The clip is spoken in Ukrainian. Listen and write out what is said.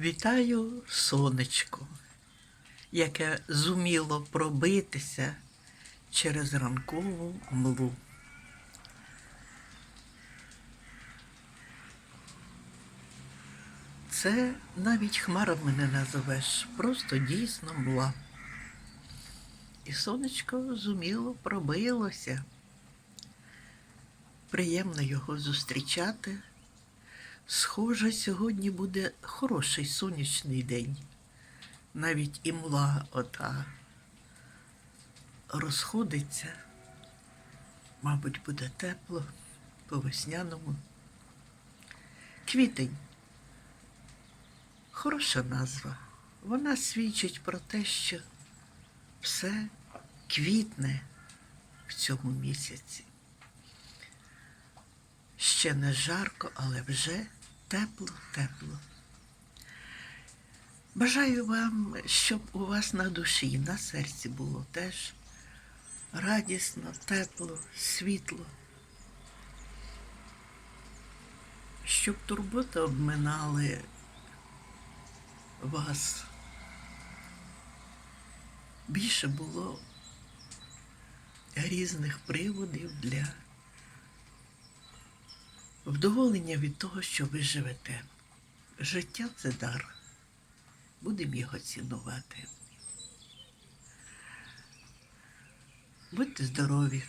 Вітаю сонечко, яке зуміло пробитися через ранкову млу. Це навіть хмарами не називеш, просто дійсно мла. І сонечко зуміло пробилося. Приємно його зустрічати. Схоже, сьогодні буде хороший сонячний день. Навіть і мла ота розходиться. Мабуть, буде тепло по весняному. Квітень. Хороша назва. Вона свідчить про те, що все квітне в цьому місяці. Ще не жарко, але вже тепло-тепло. Бажаю вам, щоб у вас на душі на серці було теж радісно, тепло, світло. Щоб турботи обминали вас. Більше було різних приводів для вдоволення від того, що ви живете. Життя це дар. Будемо його цінувати. Будьте здорові.